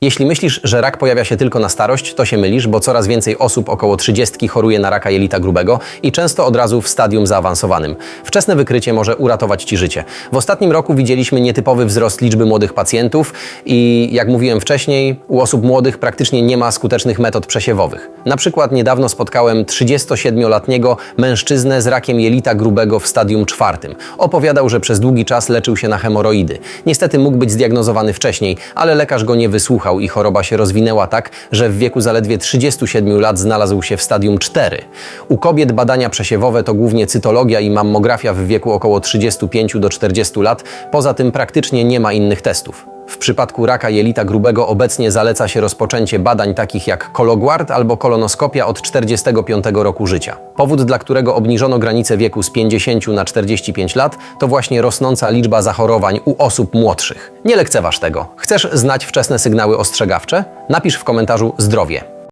Jeśli myślisz, że rak pojawia się tylko na starość, to się mylisz, bo coraz więcej osób około 30 choruje na raka jelita grubego i często od razu w stadium zaawansowanym. Wczesne wykrycie może uratować Ci życie. W ostatnim roku widzieliśmy nietypowy wzrost liczby młodych pacjentów i jak mówiłem wcześniej, u osób młodych praktycznie nie ma skutecznych metod przesiewowych. Na przykład niedawno spotkałem 37-letniego mężczyznę z rakiem jelita grubego w stadium czwartym. Opowiadał, że przez długi czas leczył się na hemoroidy. Niestety mógł być zdiagnozowany wcześniej, ale lekarz go nie wysłuchał i choroba się rozwinęła tak, że w wieku zaledwie 37 lat znalazł się w stadium 4. U kobiet badania przesiewowe to głównie cytologia i mammografia w wieku około 35 do 40 lat. Poza tym praktycznie nie ma innych testów. W przypadku raka jelita grubego obecnie zaleca się rozpoczęcie badań takich jak kologuard albo kolonoskopia od 45 roku życia. Powód, dla którego obniżono granicę wieku z 50 na 45 lat, to właśnie rosnąca liczba zachorowań u osób młodszych. Nie lekceważ tego. Chcesz znać wczesne sygnały ostrzegawcze? Napisz w komentarzu zdrowie.